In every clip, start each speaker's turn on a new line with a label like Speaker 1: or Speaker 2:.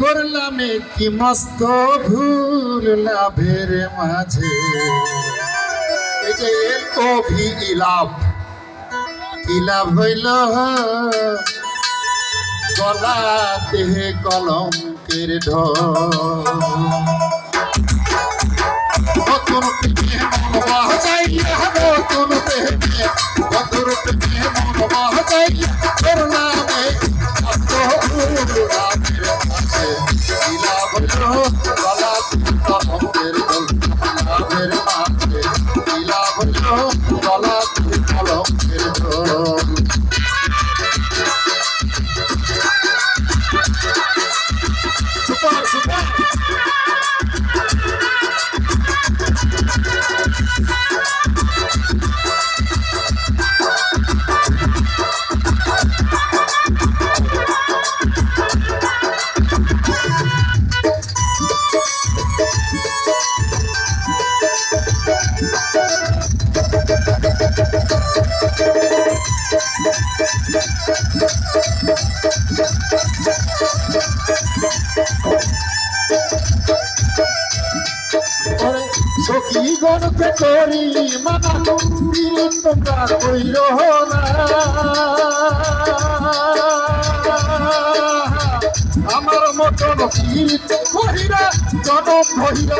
Speaker 1: করলাম কি মস্ত ভুল লাভের মাঝে। এই যে এল ও ভি ইলাভ কি লাভ হইল? গলাতে কলম কলঙ্কের ঢোল। সখী গণতে করি মানা তোমরা কইল না। আমার মতন পীড়িত কহিরা জনম গণতে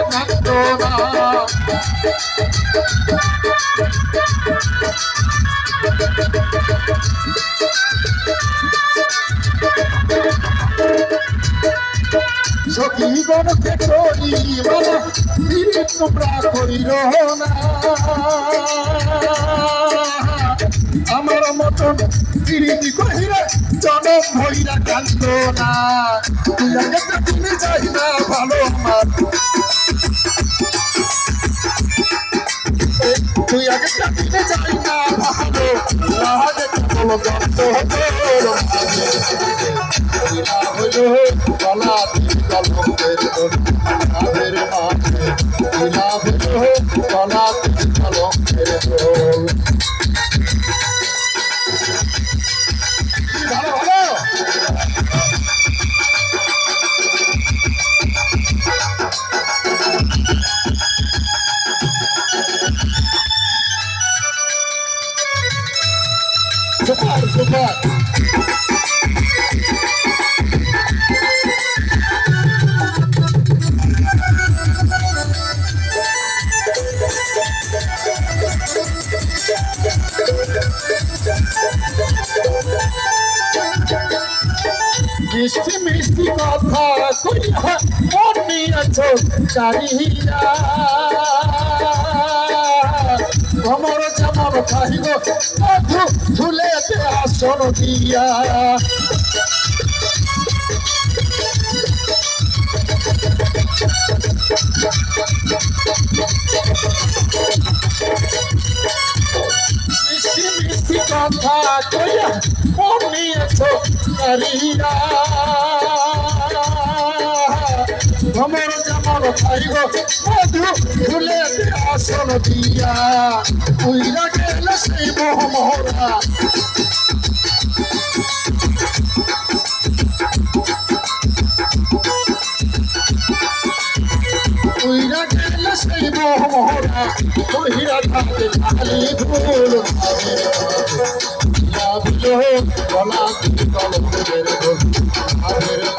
Speaker 1: করি মানা ফিরে তোমরা করিল না। আমার মতন পিরিতি কহিরা জনম ভৈরা কান্দ না। তুমি চাই না ভালো আমার তুই আগে তো তুমি না ভালো রাগে বলো গন্ত হলো হইল গলা কলমের দোলের মাঝে মিষ্টি মিষ্টি কথা কইয়া মন নিয়েছ চারিয়া ভ্রমর যেমন খাইব মধু ঝুলেতে আসন দিয়া। মিষ্টি মিষ্টি কথা কইয়া মন নিয়েছ চারিয়া ভ্রমর যেমন খাইব মধু ঝুলেতে আসন দিয়া উইরা গেলে সেই মোহমহরা উইরা গেলে সেই মোহমহরা কহিরা থাকে খালি ভুল ভাবে গলা কলমের ভাবের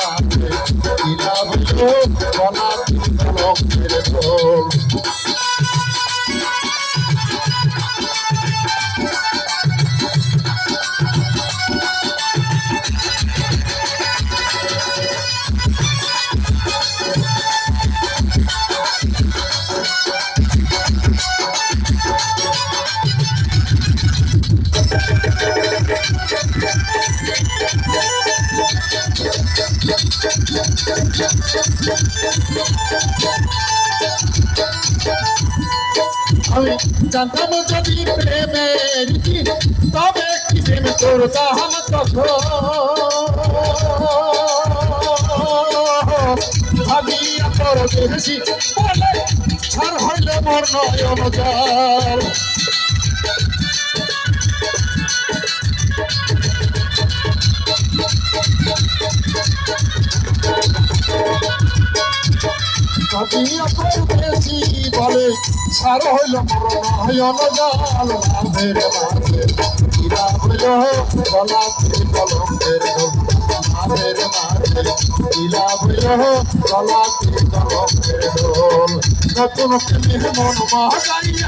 Speaker 1: আমি জানতাম যদি প্রেমের কি তবে কি প্রেম করতাম তখন? ভাবিয়া পর বেশি বলে ছাড় হইলে মোর নয়ন জল। কাটিয়া করতেছি বলে সার হইল হইল জাল মাঝের মাঝে। ইরা হইল গলাতে কলমের মাঝের মাঝে। ইরা হইল গলাতে কলমের ঢোল। নতুন প্রেমে মন মহাজাইয়া